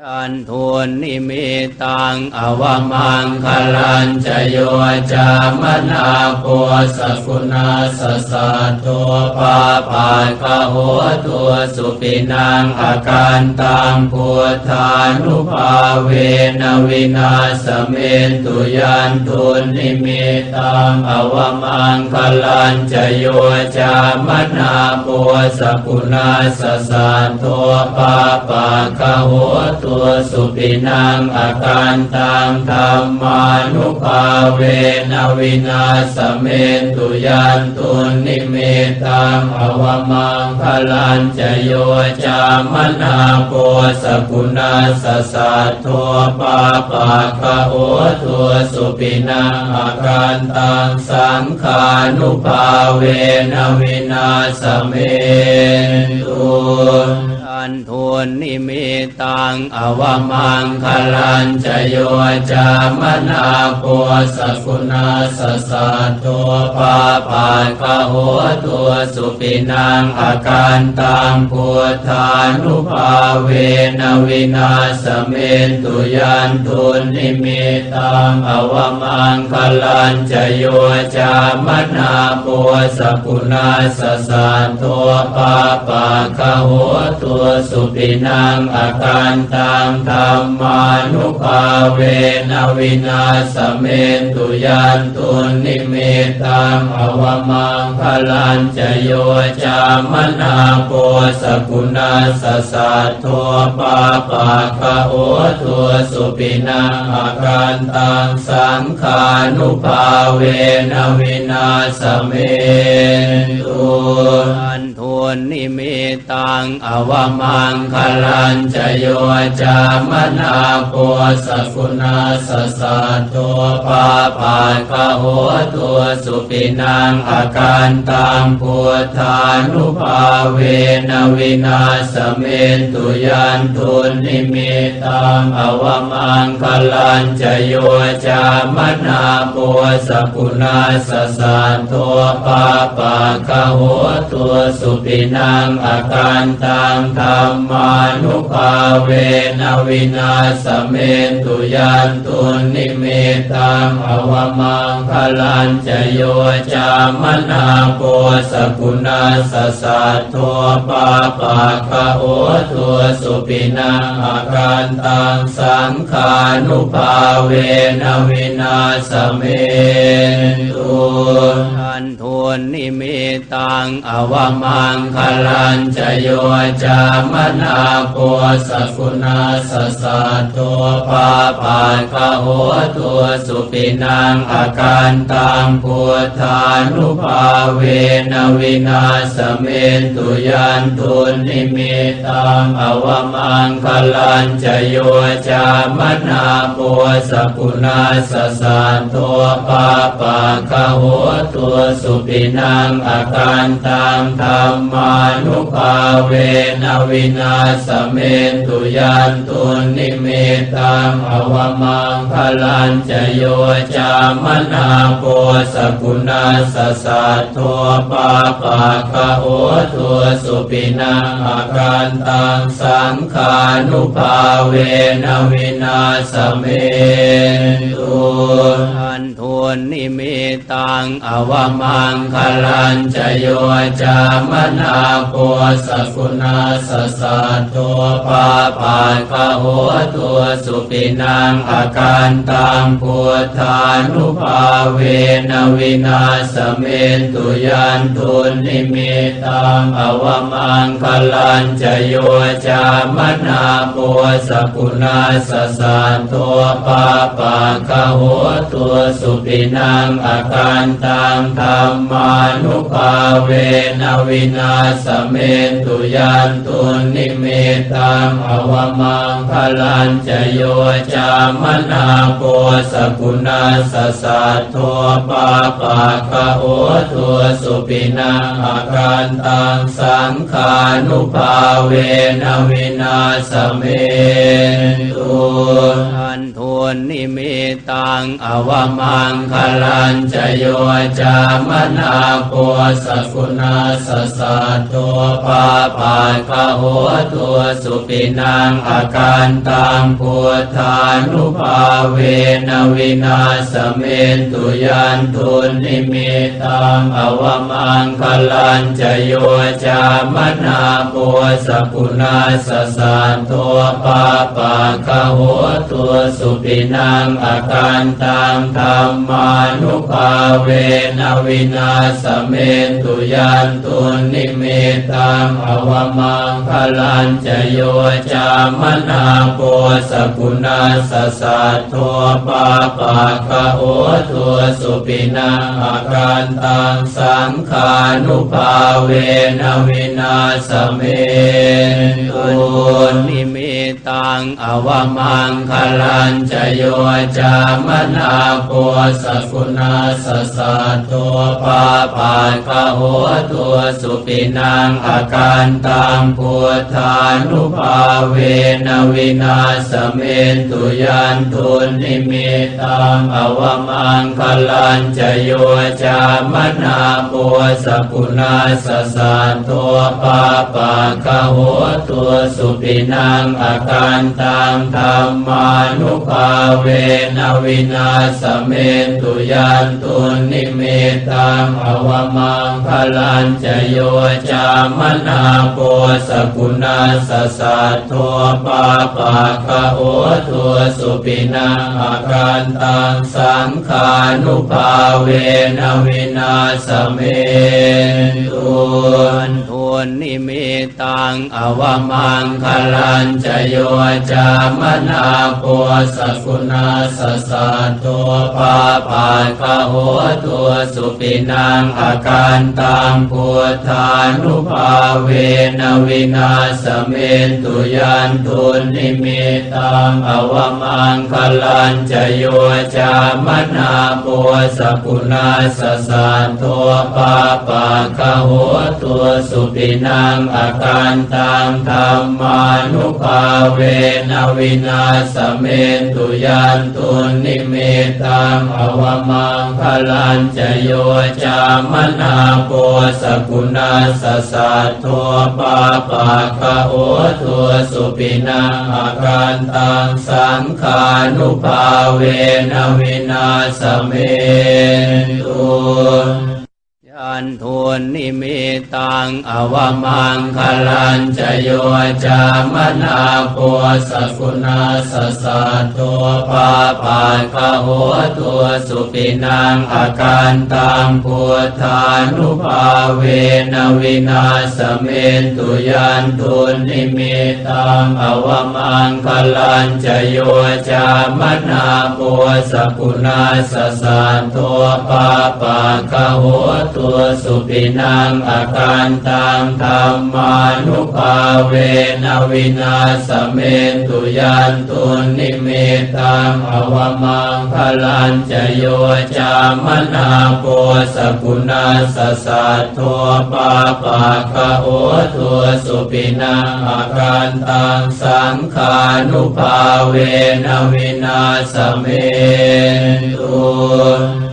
อันทุนนิมิตังอวมังคลันจะโยจามนาโพสกุณาสสะตัวปาปาคโหตัวสุปินังอาการตังพุทธานุภาเวนวินาสเมนตุยันทุนนิมิตังอวมังคลันจะโยจามนาโพสกุณาสสะตัวปาปาคโหตัวสุปินังอาการตังธรรมานุภาเวนวินาสเมตุยันตุนิเมตังอวมังคลันจโยจามนาโปสกุณาสสัทโทปาปาคะโอตัวสุปินังอาการตังสังขานุภาเวนวินาสเมตุ นทุนนิมิตังอวมังคลันจโยจามนาโพสกุณาสสัทโทปาปาคะโหตัวสุปินังอาการตังพุทธานุภาเวนวินาสเมนตุยันทุนนิมิตังอวมังคลันจโยจามนาโพสกุณาสสัทโทปาปาคะโหตัวสุปินังอาการตังธรรมานุภาเวนวินาสเมนตุยันตุนิเมตังอวมังคลันจโยจามนาโปสกุณาสสัทโทปาปาคะโอตัวสุปินังอาการตังสังขานุภาเวนวินาสเมนตุอันทุนนิมิตังอวมัังคลันจโยจามนาโพสกุณาสสัทโทปาปาคะโหตัวสุปินังอาการตังพุทธานุภาเวนวินาสเมนตุยันทุนนิมิตังอวมังคลันจโยจามนาโพสกุณาสสัทโทปาปาคะโหตัวสุปินังอาการตังธรรมานุภาเวนวินาสเมตุยันตุนิเมตังอวมังคลันจโยจามนาโปสกุณาสสัทโทปาปาคะโอตัวสุปินังอาการตังสังขานุภาเวนวินาสเมตุอันทุนนิมิตังอวมังคลันจโยจามมนาโปสกุณาสสัทโทปาปาคะโหตัวสุปินังอาการตังพุทธานุภาเวนวินาสเมนตุยันทุนนิมิตังอวมังคลันจโยจามนาโปสกุณาสสัทโทปาปาคะโหตัวสุปินังอาการตังธรรมานุภาเวนวิวินาสเมนตุยันตุนิเมตังอวมังคลันจโยจามนาโปสกุณาสสัทโทปาปาคะโอตัวสุปินังอาการตังสังขานุภาเวนวินาสเมนตุอันทุ นนิมิตังอวมังคลันจโยจามนาโปสกุณาสสัทโทปาปาคะโหตัวสุปินังอาการตังพุทธานุภาเวนวินาสเมนตุยันทุนิมิตังอวมังคลันจโยจามนาโปสกุณาสสัทโทปาปาคะโหตัวสุปินังอาการตังธรรมานุภาเวนวินาสเมตุยันตุนิมิตังอวมังคลันจโยจามนาโปสกุณาสสัทโทปาปาคะโอตัวสุปินังอาการตังสังขานุภาเวนวินาสเมตุอัน ทุนนิมิตังอวมังคลันจโยจามนาปัวสกุณาสสะตัวปาปาคโหตัวสุปินังอาการตังพุทานุภาเวนวินาสเมนตุยันทุนิมิตังอวมังคลันจโยจามนาปัวสกุณาสสะตัวปาปาคโหตัวสุปินังอาการตังธรรมานุภาเวนวินาสเมตุยันตุนิเมตังอวมังคลันจโยจามนาโปสกุณาสสะโทปาปาคะโอตัวสุปินังอาการตังสังขานุภาเวนวินาสเมนตุนิเมตังอวมังคลันจโยจามนาโปสกุณาสสะโทปาปาคะโหตัวสุปินังอาการตังพุทธานุภาเวนวินาสเมนตุยันทุนิมิตังอวมังคลันจโยจามนาโปสกุณาสสะโทปาปาคะโหตัวสุปินังอาการตังธรรมานุภาเวนวินาสเมตุยันตุนิเมตังอวมังคลันจโยจามนาโปสกุณาสสะโทปาปาคะโอตัวสุปินังอาการตังสังขานุภาเวนวินาสเมตุ นทุนนิมิตังอวมังคลันจโยจามนาโปสกุณาสสะโทปาปาคะโหตัวสุปินังอาการตังพุทธานุภาเวนวินาสเมนตุยันทุนิมิตังอวมังคลันจโยจามนาโปสกุณาสสะโทปาปาคะโหตัวสุปิินังอาการตังธรรมานุภาเวนวินาสเมตุยันตุนิเมตังอวมังคลันจโยจามนาโปสกุณาสสะโทปาปาคะโอตัวสุปินังอาการตังสังขานุภาเวนวินาสเมตุ นทุนนิมิตังอวมังคลันจโยจามนาโปสกุณาสสะตัวปาปาคะโหตัวสุปินังอาการตังพุทธานุภาเวนวินาสเมนตุยันทุนนิมิตังอวมังคลันจโยจามนาโปสกุณาสสะตัวปาปาคะโหตัวสุปินังอาการตังธรรมานุภาเวนวินาสเมตุยันตุนิมิตังอวมังคลันจโยจามนาโปสกุณาสสะโทปาปาคะโอตัวสุปินังอาการตังสังขานุภาเวนวินาสเมตุ